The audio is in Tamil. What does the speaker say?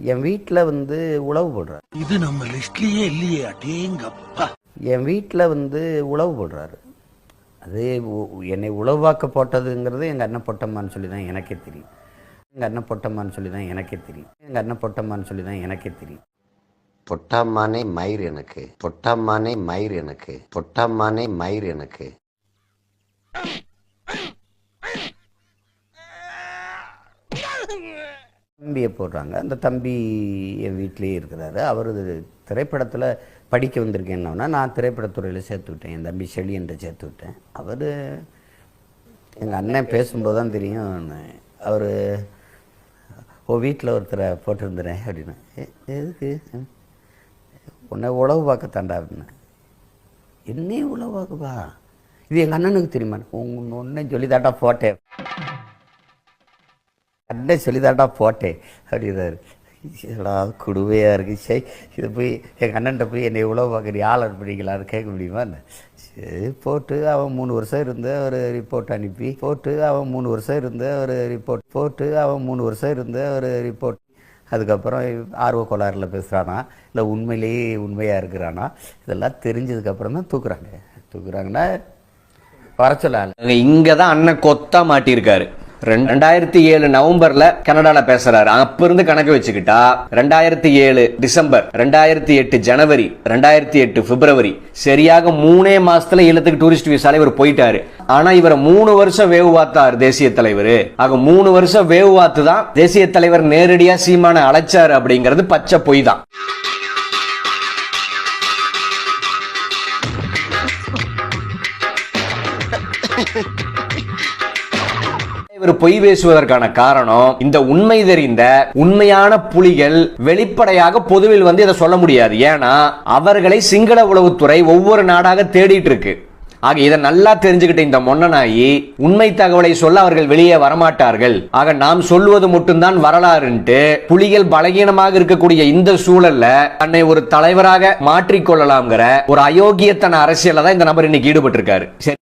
என் வீட்டில் வந்து உழவு போடுறாரு. இது நம்ம லிஸ்ட்லயே இல்லையே அடேங்கப்பா. என் வீட்டில் வந்து உழவு போடுறாரு. அது உ- என்னை உழவாக்க போட்டதுங்கிறது எங்கள் அண்ணன் பொட்டம்மான்னு சொல்லி தான் எனக்கே தெரியும். எங்கள் அண்ணன் பொட்டம்மான்னு சொல்லி தான் எனக்கே தெரியும். எங்கள் அண்ணன் பொட்டம்மான்னு சொல்லி தான் எனக்கே தெரியும். பொட்டாமானே மயிர் எனக்கு. பொட்டாமானே மயிர் எனக்கு. பொட்டாமானே மயிர் எனக்கு. தம்பியை போடுறாங்க. அந்த தம்பி என் வீட்டிலேயே இருக்கிறாரு. அவர் திரைப்படத்தில் படிக்க வந்திருக்கேன்னா நான் திரைப்படத்துறையில் சேர்த்து விட்டேன். என் தம்பி செழியன்ட்ட சேர்த்து விட்டேன். அவர் எங்கள் அண்ணன் பேசும்போது தான் தெரியும். அவர் ஓ வீட்டில் ஒருத்தரை போட்டிருந்துறேன் அப்படின்னு. ஏ எதுக்கு? உன்னை உழவு பார்க்க தாண்டா அப்படின்னு. என்னையும் உழவு பார்க்கப்பா இது எங்கள் அண்ணனுக்கு தெரியுமா? உங்க ஒன்றும் சொல்லி தாட்டா போட்டேன். அண்ணன் சொல்லிதாண்டா போட்டேன். அப்படின்னாரு என்னடா குடுவையாக இருக்குது சரி இதை போய் எங்கள் அண்ணன்ட்ட போய் என்னை இவ்வளோ பார்க்குற ஆள் அனுப்பினீங்களான்னு கேட்க முடியுமான்னு சரி போட்டு அவன் மூணு வருஷம் இருந்து ஒரு ரிப்போர்ட் அனுப்பி போட்டு அவன் மூணு வருஷம் இருந்து ஒரு ரிப்போர்ட் போட்டு அவன் மூணு வருஷம் இருந்து ஒரு ரிப்போர்ட் அதுக்கப்புறம் ஆர்வ கோளாறுல பேசுகிறானா இல்லை உண்மையிலேயே உண்மையாக இருக்கிறானா இதெல்லாம் தெரிஞ்சதுக்கப்புறம் தான் தூக்குறாங்க. தூக்குறாங்கன்னா வர சொல்ல இங்கே தான் அண்ணன் கொத்தா மாட்டியிருக்காரு. ரெண்டாயிரத்தி ஏழு நவம்பர்ல கனடால பேசுறாரு. அப்ப இருந்து கணக்கு வச்சுக்கிட்டா ரெண்டாயிரத்தி ஏழு டிசம்பர் ரெண்டாயிரத்தி எட்டு ஜனவரி ரெண்டாயிரத்தி எட்டு பிப்ரவரி சரியாக மூணே மாசத்துல ஈழத்துக்கு டூரிஸ்ட் விசால இவர் போயிட்டாரு. ஆனா இவரை மூணு வருஷம் வேவு பார்த்தார் தேசிய தலைவர். ஆக மூணு வருஷம் வேவு பார்த்து தான் தேசிய தலைவர் நேரடியா சீமான அழைச்சாரு அப்படிங்கிறது பச்சை பொய் தான். இவர் பொய் பேசுவதற்கான காரணம் இந்த உண்மை தெரிந்த உண்மையான புலிகள் வெளிப்படையாக பொதுவில் வந்து இதை சொல்ல முடியாது. ஏன்னா அவர்களை சிங்கள உளவுத்துறை ஒவ்வொரு நாடாக தேடிட்டு இருக்கு. ஆக இதை நல்லா தெரிஞ்சுக்கிட்ட இந்த மொன்னனாயி உண்மை தகவலை சொல்ல அவர்கள் வெளியே வரமாட்டார்கள். ஆக நாம் சொல்லுவது மட்டும்தான் வரலாறுன்ட்டு புலிகள் பலகீனமாக இருக்கக்கூடிய இந்த சூழல்ல தன்னை ஒரு தலைவராக மாற்றிக்கொள்ளலாம்ங்கிற ஒரு அயோக்கியத்தன அரசியல தான் இந்த நபர் இன்னைக்கு ஈடுபட்டிருக்காரு.